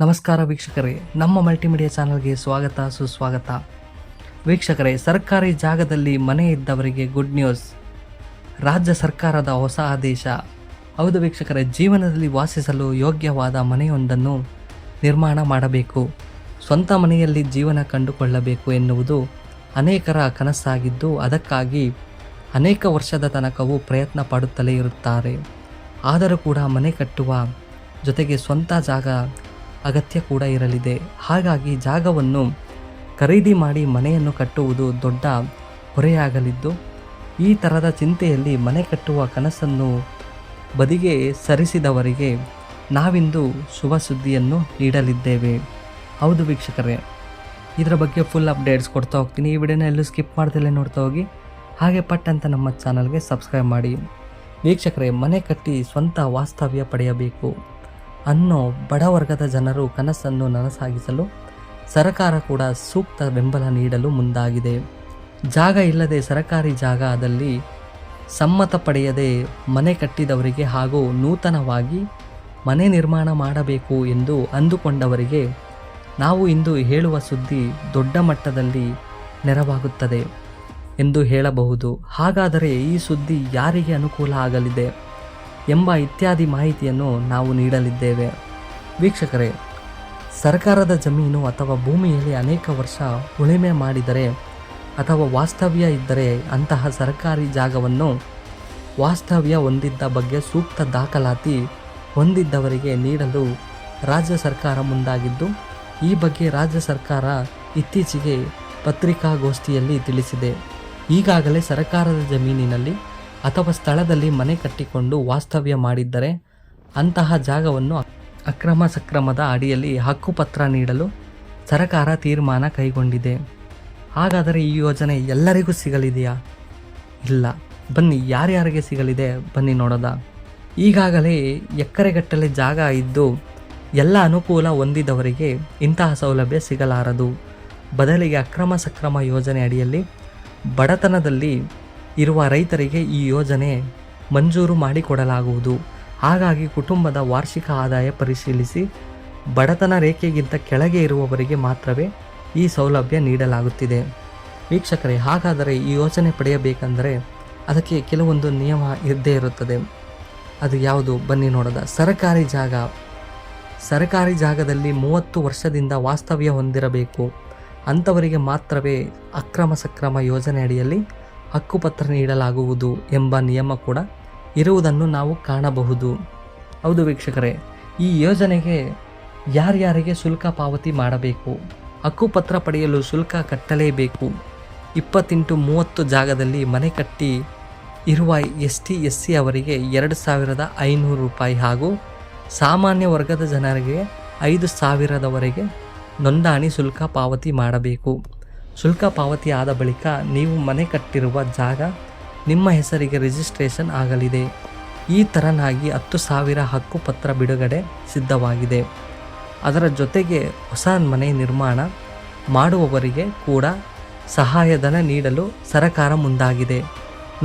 ನಮಸ್ಕಾರ ವೀಕ್ಷಕರೇ, ನಮ್ಮ ಮಲ್ಟಿಮೀಡಿಯಾ ಚಾನಲ್ಗೆ ಸ್ವಾಗತ, ಸುಸ್ವಾಗತ. ವೀಕ್ಷಕರೇ, ಸರ್ಕಾರಿ ಜಾಗದಲ್ಲಿ ಮನೆ ಇದ್ದವರಿಗೆ ಗುಡ್ ನ್ಯೂಸ್ ರಾಜ್ಯ ಸರ್ಕಾರದ ಹೊಸ ಆದೇಶ. ಹೌದು ವೀಕ್ಷಕರೇ, ಜೀವನದಲ್ಲಿ ವಾಸಿಸಲು ಯೋಗ್ಯವಾದ ಮನೆಯೊಂದನ್ನು ನಿರ್ಮಾಣ ಮಾಡಬೇಕು. ಸ್ವಂತ ಮನೆಯಲ್ಲಿ ಜೀವನ ಕಂಡುಕೊಳ್ಳಬೇಕು ಎನ್ನುವುದು ಅನೇಕರ ಕನಸಾಗಿದ್ದು, ಅದಕ್ಕಾಗಿ ಅನೇಕ ವರ್ಷದ ತನಕವೂ ಪ್ರಯತ್ನ ಪಡುತ್ತಲೇ ಇರುತ್ತಾರೆ. ಆದರೂ ಕೂಡ ಮನೆ ಕಟ್ಟುವ ಜೊತೆಗೆ ಸ್ವಂತ ಜಾಗ ಅಗತ್ಯ ಕೂಡ ಇರಲಿದೆ. ಹಾಗಾಗಿ ಜಾಗವನ್ನು ಖರೀದಿ ಮಾಡಿ ಮನೆಯನ್ನು ಕಟ್ಟುವುದು ದೊಡ್ಡ ಹೊರೆಯಾಗಲಿದ್ದು, ಈ ಥರದ ಚಿಂತೆಯಲ್ಲಿ ಮನೆ ಕಟ್ಟುವ ಕನಸನ್ನು ಬದಿಗೆ ಸರಿಸಿದವರಿಗೆ ನಾವಿಂದು ಶುಭ ಸುದ್ದಿಯನ್ನು ನೀಡಲಿದ್ದೇವೆ. ಹೌದು ವೀಕ್ಷಕರೇ, ಇದರ ಬಗ್ಗೆ ಫುಲ್ ಅಪ್ಡೇಟ್ಸ್ ಕೊಡ್ತಾ ಹೋಗ್ತೀನಿ. ಈ ವಿಡಿಯೋನ ಎಲ್ಲೂ ಸ್ಕಿಪ್ ಮಾಡ್ದಲ್ಲೇ ನೋಡ್ತಾ ಹೋಗಿ. ಹಾಗೆ ಪಟ್ ಅಂತ ನಮ್ಮ ಚಾನಲ್ಗೆ ಸಬ್ಸ್ಕ್ರೈಬ್ ಮಾಡಿ. ವೀಕ್ಷಕರೇ, ಮನೆ ಕಟ್ಟಿ ಸ್ವಂತ ವಾಸ್ತವ್ಯ ಪಡೆಯಬೇಕು. ಅನ್ನೋ ಬಡವರ್ಗದ ಜನರು ಕನಸನ್ನು ನನಸಾಗಿಸಲು ಸರಕಾರ ಕೂಡ ಸೂಕ್ತ ಬೆಂಬಲ ನೀಡಲು ಮುಂದಾಗಿದೆ. ಜಾಗ ಇಲ್ಲದೆ ಸರಕಾರಿ ಜಾಗದಲ್ಲಿ ಸಮ್ಮತ ಪಡೆಯದೆ ಮನೆ ಕಟ್ಟಿದವರಿಗೆ ಹಾಗೂ ನೂತನವಾಗಿ ಮನೆ ನಿರ್ಮಾಣ ಮಾಡಬೇಕು ಎಂದು ಅಂದುಕೊಂಡವರಿಗೆ ನಾವು ಇಂದು ಹೇಳುವ ಸುದ್ದಿ ದೊಡ್ಡ ಮಟ್ಟದಲ್ಲಿ ನೆರವಾಗುತ್ತದೆ ಎಂದು ಹೇಳಬಹುದು. ಹಾಗಾದರೆ ಈ ಸುದ್ದಿ ಯಾರಿಗೆ ಅನುಕೂಲ ಆಗಲಿದೆ? ಎಂಬ ಇತ್ಯಾದಿ ಮಾಹಿತಿಯನ್ನು ನಾವು ನೀಡಲಿದ್ದೇವೆ. ವೀಕ್ಷಕರೇ, ಸರ್ಕಾರದ ಜಮೀನು ಅಥವಾ ಭೂಮಿಯಲ್ಲಿ ಅನೇಕ ವರ್ಷ ಉಳಿಮೆ ಮಾಡಿದರೆ ಅಥವಾ ವಾಸ್ತವ್ಯ ಇದ್ದರೆ ಅಂತಹ ಸರ್ಕಾರಿ ಜಾಗವನ್ನು ವಾಸ್ತವ್ಯ ಹೊಂದಿದ್ದ ಬಗ್ಗೆ ಸೂಕ್ತ ದಾಖಲಾತಿ ಹೊಂದಿದ್ದವರಿಗೆ ನೀಡಲು ರಾಜ್ಯ ಸರ್ಕಾರ ಮುಂದಾಗಿದ್ದು, ಈ ಬಗ್ಗೆ ರಾಜ್ಯ ಸರ್ಕಾರ ಇತ್ತೀಚೆಗೆ ಪತ್ರಿಕಾಗೋಷ್ಠಿಯಲ್ಲಿ ತಿಳಿಸಿದೆ. ಈಗಾಗಲೇ ಸರ್ಕಾರದ ಜಮೀನಿನಲ್ಲಿ ಅಥವಾ ಸ್ಥಳದಲ್ಲಿ ಮನೆ ಕಟ್ಟಿಕೊಂಡು ವಾಸ್ತವ್ಯ ಮಾಡಿದ್ದರೆ ಅಂತಹ ಜಾಗವನ್ನು ಅಕ್ರಮ ಸಕ್ರಮದ ಅಡಿಯಲ್ಲಿ ಹಕ್ಕುಪತ್ರ ನೀಡಲು ಸರಕಾರ ತೀರ್ಮಾನ ಕೈಗೊಂಡಿದೆ. ಹಾಗಾದರೆ ಈ ಯೋಜನೆ ಎಲ್ಲರಿಗೂ ಸಿಗಲಿದೆಯಾ? ಇಲ್ಲ. ಬನ್ನಿ, ಯಾರ್ಯಾರಿಗೆ ಸಿಗಲಿದೆ ಬನ್ನಿ ನೋಡೋದ ಈಗಾಗಲೇ ಎಕರೆಗಟ್ಟಲೆ ಜಾಗ ಇದ್ದು ಎಲ್ಲ ಅನುಕೂಲ ಹೊಂದಿದವರಿಗೆ ಇಂತಹ ಸೌಲಭ್ಯ ಸಿಗಲಾರದು. ಬದಲಿಗೆ ಅಕ್ರಮ ಸಕ್ರಮ ಯೋಜನೆ ಅಡಿಯಲ್ಲಿ ಬಡತನದಲ್ಲಿ ಇರುವ ರೈತರಿಗೆ ಈ ಯೋಜನೆ ಮಂಜೂರು ಮಾಡಿಕೊಡಲಾಗುವುದು. ಹಾಗಾಗಿ ಕುಟುಂಬದ ವಾರ್ಷಿಕ ಆದಾಯ ಪರಿಶೀಲಿಸಿ ಬಡತನ ರೇಖೆಗಿಂತ ಕೆಳಗೆ ಇರುವವರಿಗೆ ಮಾತ್ರವೇ ಈ ಸೌಲಭ್ಯ ನೀಡಲಾಗುತ್ತಿದೆ. ವೀಕ್ಷಕರೇ, ಹಾಗಾದರೆ ಈ ಯೋಜನೆ ಪಡೆಯಬೇಕೆಂದರೆ ಅದಕ್ಕೆ ಕೆಲವೊಂದು ನಿಯಮ ಇದ್ದೇ ಇರುತ್ತದೆ. ಅದು ಯಾವುದು? ಬನ್ನಿ ನೋಡೋದ ಸರಕಾರಿ ಜಾಗ. ಸರಕಾರಿ ಜಾಗದಲ್ಲಿ ಮೂವತ್ತು ವರ್ಷದಿಂದ ವಾಸ್ತವ್ಯ ಹೊಂದಿರಬೇಕು. ಅಂಥವರಿಗೆ ಮಾತ್ರವೇ ಅಕ್ರಮ ಸಕ್ರಮ ಯೋಜನೆ ಅಡಿಯಲ್ಲಿ ಹಕ್ಕುಪತ್ರ ನೀಡಲಾಗುವುದು ಎಂಬ ನಿಯಮ ಕೂಡ ಇರುವುದನ್ನು ನಾವು ಕಾಣಬಹುದು. ಹೌದು ವೀಕ್ಷಕರೇ, ಈ ಯೋಜನೆಗೆ ಯಾರ್ಯಾರಿಗೆ ಶುಲ್ಕ ಪಾವತಿ ಮಾಡಬೇಕು? ಹಕ್ಕುಪತ್ರ ಪಡೆಯಲು ಶುಲ್ಕ ಕಟ್ಟಲೇಬೇಕು? ಇಪ್ಪತ್ತೆಂಟು ಮೂವತ್ತು ಜಾಗದಲ್ಲಿ ಮನೆ ಕಟ್ಟಿ ಇರುವ ಎಸ್ ಟಿ ಎಸ್ ಸಿ ಅವರಿಗೆ ಎರಡು ಸಾವಿರದ ಐನೂರು ರೂಪಾಯಿ ಹಾಗೂ ಸಾಮಾನ್ಯ ವರ್ಗದ ಜನರಿಗೆ ಐದು ಸಾವಿರದವರೆಗೆ ನೋಂದಣಿ ಶುಲ್ಕ ಪಾವತಿ ಮಾಡಬೇಕು. ಶುಲ್ಕ ಪಾವತಿ ಆದ ಬಳಿಕ ನೀವು ಮನೆ ಕಟ್ಟಿರುವ ಜಾಗ ನಿಮ್ಮ ಹೆಸರಿಗೆ ರಿಜಿಸ್ಟ್ರೇಷನ್ ಆಗಲಿದೆ. ಈ ತರನಾಗಿ ಹತ್ತು ಸಾವಿರ ಹಕ್ಕುಪತ್ರ ಬಿಡುಗಡೆ ಸಿದ್ಧವಾಗಿದೆ. ಅದರ ಜೊತೆಗೆ ಹೊಸ ಮನೆ ನಿರ್ಮಾಣ ಮಾಡುವವರಿಗೆ ಕೂಡ ಸಹಾಯಧನ ನೀಡಲು ಸರಕಾರ ಮುಂದಾಗಿದೆ.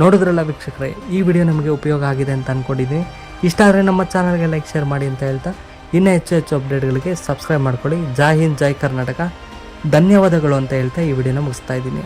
ನೋಡಿದ್ರಲ್ಲ ವೀಕ್ಷಕರೇ, ಈ ವಿಡಿಯೋ ನಮಗೆ ಉಪಯೋಗ ಆಗಿದೆ ಅಂತ ಅಂದ್ಕೊಂಡಿದ್ದೀನಿ ಇಷ್ಟ ಆದರೆ ನಮ್ಮ ಚಾನಲ್ಗೆ ಲೈಕ್, ಶೇರ್ ಮಾಡಿ ಅಂತ ಹೇಳ್ತಾ, ಇನ್ನೂ ಹೆಚ್ಚು ಹೆಚ್ಚು ಅಪ್ಡೇಟ್ಗಳಿಗೆ ಸಬ್ಸ್ಕ್ರೈಬ್ ಮಾಡ್ಕೊಳ್ಳಿ. ಜೈ ಹಿಂದ್, ಜೈ ಕರ್ನಾಟಕ. ಧನ್ಯವಾದಗಳು ಅಂತ ಹೇಳ್ತಾ ಈ ವಿಡಿಯೋನ ಮುಗಿಸ್ತಾ ಇದ್ದೀನಿ.